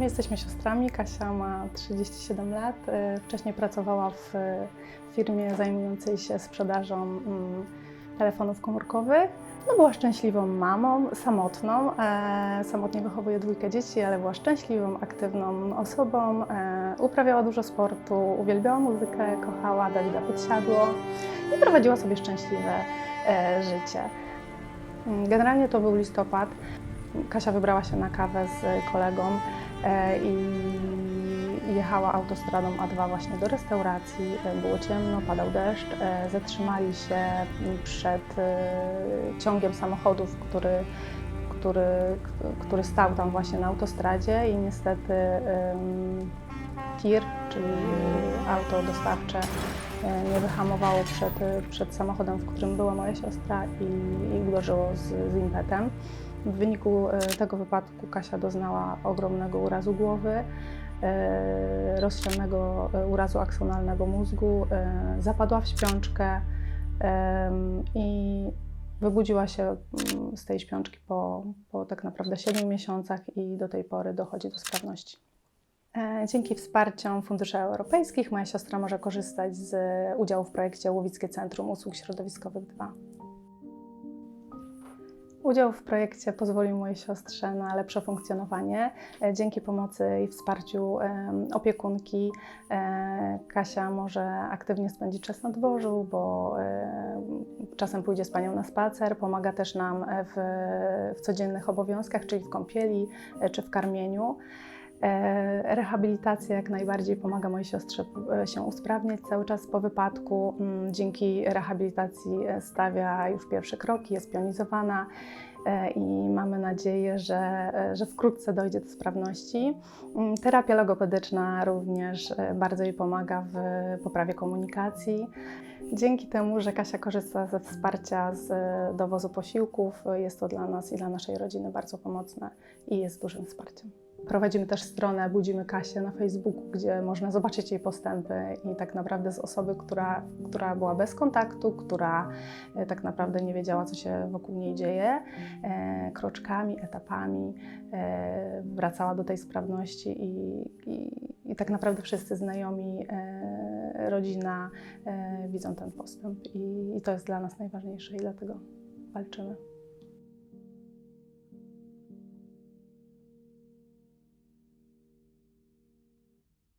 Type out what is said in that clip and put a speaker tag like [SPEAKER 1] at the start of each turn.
[SPEAKER 1] My jesteśmy siostrami. Kasia ma 37 lat. E, Wcześniej pracowała w e, firmie zajmującej się sprzedażą mm, telefonów komórkowych. No, była szczęśliwą mamą, samotną. E, samotnie wychowuje dwójkę dzieci, ale była szczęśliwą, aktywną osobą. E, uprawiała dużo sportu, uwielbiała muzykę, kochała Dawida Podsiadło i prowadziła sobie szczęśliwe e, życie. Mm, Generalnie to był listopad. Kasia wybrała się na kawę z kolegą i jechała autostradą A2 właśnie do restauracji. E, Było ciemno, padał deszcz. E, Zatrzymali się przed e, ciągiem samochodów, który, który, który stał tam właśnie na autostradzie i niestety tir, czyli auto dostawcze, e, nie wyhamowało przed, przed samochodem, w którym była moja siostra i, i uderzyło z, z impetem. W wyniku e, tego wypadku Kasia doznała ogromnego urazu głowy, e, rozsianego e, urazu aksonalnego mózgu, zapadła w śpiączkę i wybudziła się mm, z tej śpiączki po, po tak naprawdę 7 miesiącach i do tej pory dochodzi do sprawności. Dzięki wsparciom funduszy europejskich moja siostra może korzystać z udziału w projekcie Łowickie Centrum Usług Środowiskowych 2. Udział w projekcie pozwolił mojej siostrze na lepsze funkcjonowanie. E, Dzięki pomocy i wsparciu opiekunki e, Kasia może aktywnie spędzić czas na dworzu, bo czasem pójdzie z panią na spacer. Pomaga też nam w, w codziennych obowiązkach, czyli w kąpieli e, czy w karmieniu. E, Rehabilitacja jak najbardziej pomaga mojej siostrze e, się usprawniać cały czas po wypadku. Mm, Dzięki rehabilitacji e, stawia już pierwsze kroki, jest pionizowana i mamy nadzieję, że, że wkrótce dojdzie do sprawności. Mm, Terapia logopedyczna również bardzo jej pomaga w poprawie komunikacji. Dzięki temu, że Kasia korzysta ze wsparcia z dowozu posiłków, jest to dla nas i dla naszej rodziny bardzo pomocne i jest dużym wsparciem. Prowadzimy też stronę Budzimy Kasię na Facebooku, gdzie można zobaczyć jej postępy i tak naprawdę z osoby, która, która była bez kontaktu, która e, tak naprawdę nie wiedziała, co się wokół niej dzieje, e, kroczkami, etapami e, wracała do tej sprawności i, i, i tak naprawdę wszyscy znajomi, rodzina widzą ten postęp i, i to jest dla nas najważniejsze i dlatego walczymy.